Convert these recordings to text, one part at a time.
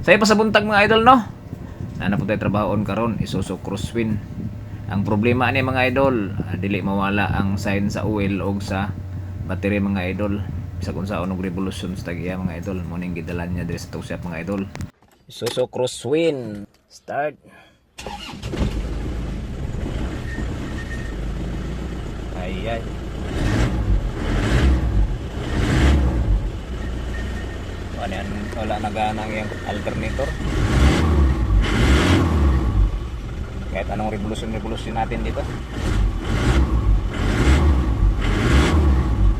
Sa pa sa buntag mga idol no. Na po tayo trabahoon karon isuso crosswind. Ang problema ni mga idol, ah, dili mawala ang sign sa oil o sa battery mga idol. Bisa kung sa unog revolution sa tagiya mga idol. Mo ning gidalan niya diri sa mga idol. Isuso crosswind. Start. Ay ay. Ano yan? Wala na ganang yung alternator. Kahit anong revolution-revolution natin dito.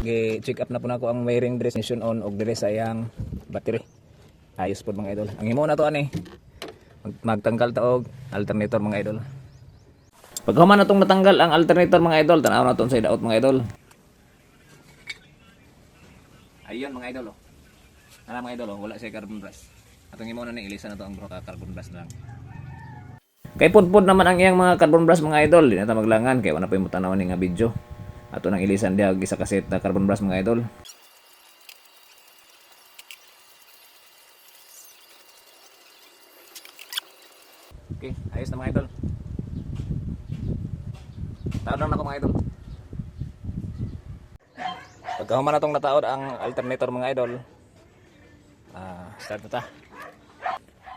Gi-check up na po na ako ang wiring dress mission on og dire sa iyang battery. Ayos po mga idol. Ang imo na to ani. Mag magtanggal ta og alternator mga idol. Pag human na tong natanggal ang alternator mga idol, tanaw na tong side out mga idol. Ayun mga idol oh. Ano mga idol, oh, wala siya carbon brush. Atong imo na ni ilisa na to ang bro carbon brush lang. Kay pudpud naman ang iyang mga carbon brush mga idol, di na ta maglangan kay wala pa yung tanaw ni nga video. Ato nang ilisan dia og isa ka set na carbon brush mga idol. Okay, ayos na mga idol. Taon lang na ako mga idol. Pagka human na tong nataod ang alternator mga idol, Ah, start na ta.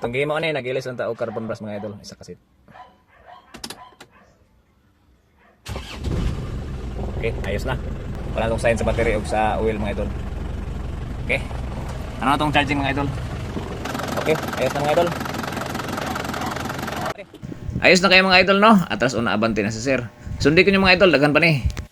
Game mo ni nagilis ang tao carbon brush mga idol, isa kasit. Okay, ayos na. Wala tong sign sa battery o sa oil mga idol. Okay. Ano tong charging mga idol? Okay, ayos na mga idol. Ayos na kayo mga idol no? Atras una abante na si sir. Sundi ko nyo mga idol, dagan pa ni.